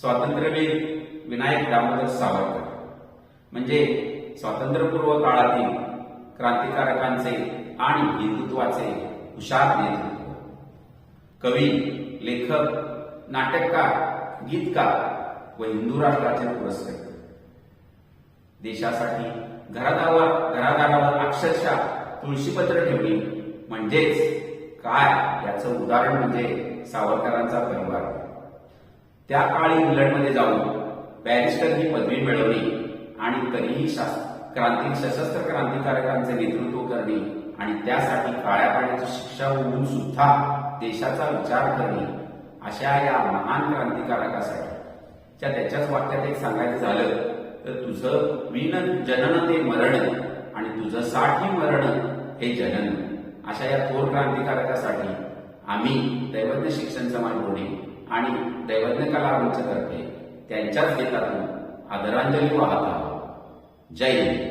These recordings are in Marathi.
स्वातंत्र्यवीर विनायक दामोदर सावरकर. म्हणजे स्वातंत्र्यपूर्व काळातील क्रांतिकारकांचे आणि हिंदुत्वाचे हुशार नेतृत्व. कवी लेखक नाटककार गीतकार व हिंदू राष्ट्राचे पुरस्कार देशासाठी घरादारावर घरादारावर अक्षरशः तुळशीपत्र ठेवली म्हणजेच काय? याचं उदाहरण म्हणजे सावरकरांचा परिवार. त्या काळी इंग्लंडमध्ये जाऊन बॅरिस्टर ही पदवी मिळवली आणि तरीही शास- क्रांती सशस्त्र क्रांतिकारकांचे नेतृत्व करणे आणि त्यासाठी काळ्या पाण्याची शिक्षा होऊन सुद्धा देशाचा विचार करणे अशा या महान क्रांतिकारकासाठी. त्या त्याच्याच वाक्यात एक सांगायचं झालं तर तुझं विन जनन ते मरण आणि तुझं साठी मरण हे जनन. अशा या थोर क्रांतिकारकासाठी आम्ही दैवज्ञ शिक्षण समाज होणे आणि दैवज्ञ कला मंचतर्फे त्यांच्याच गीतातून आदरांजली वाहत आहोत. जय हिंद.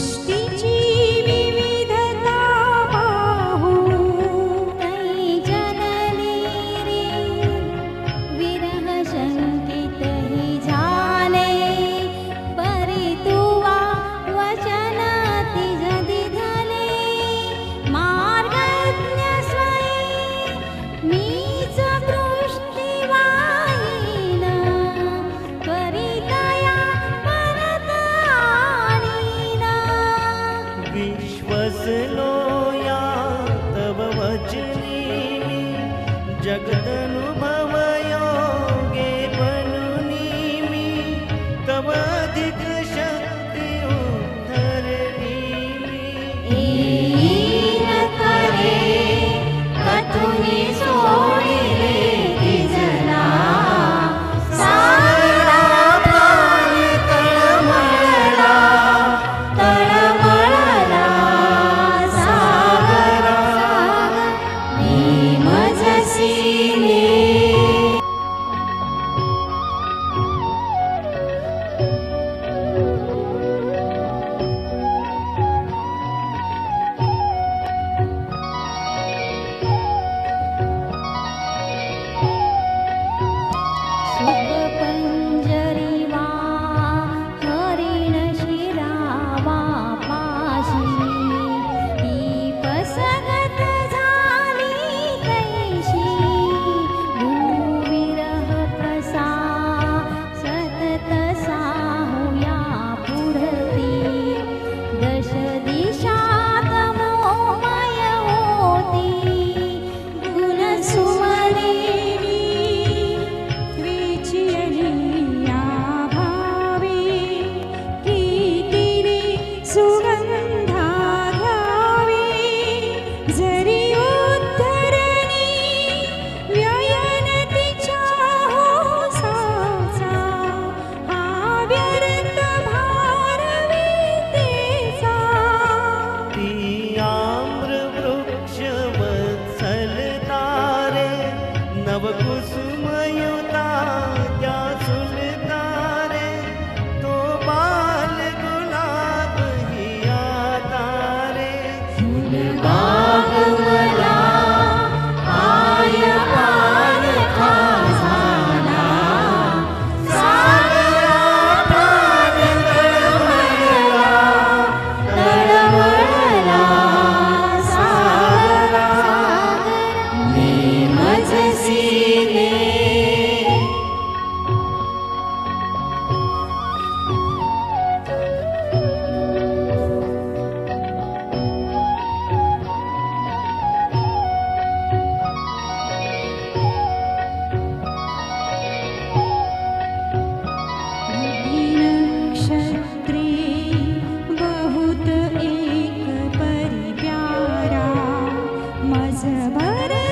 Bye-bye.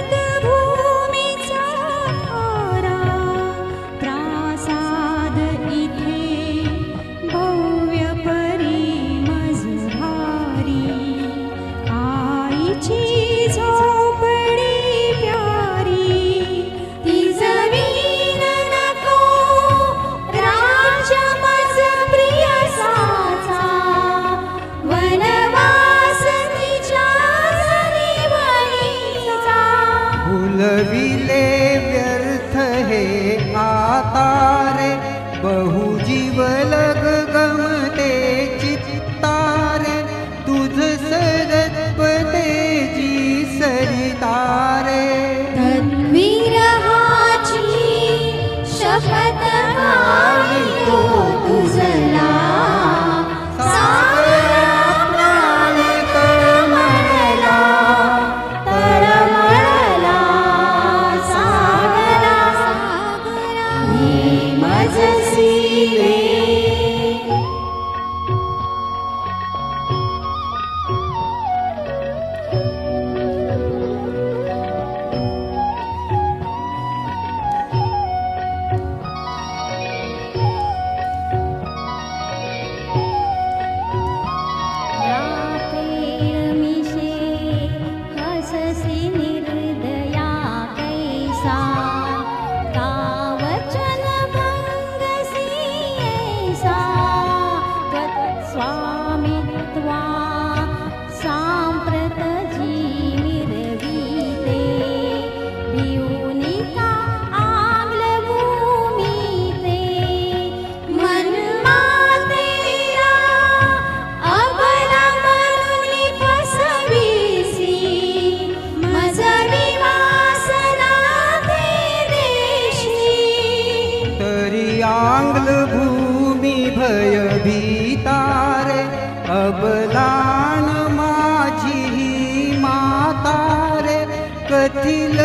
भूमि भय भीतारे अबलान माझी ही मातारे कथिल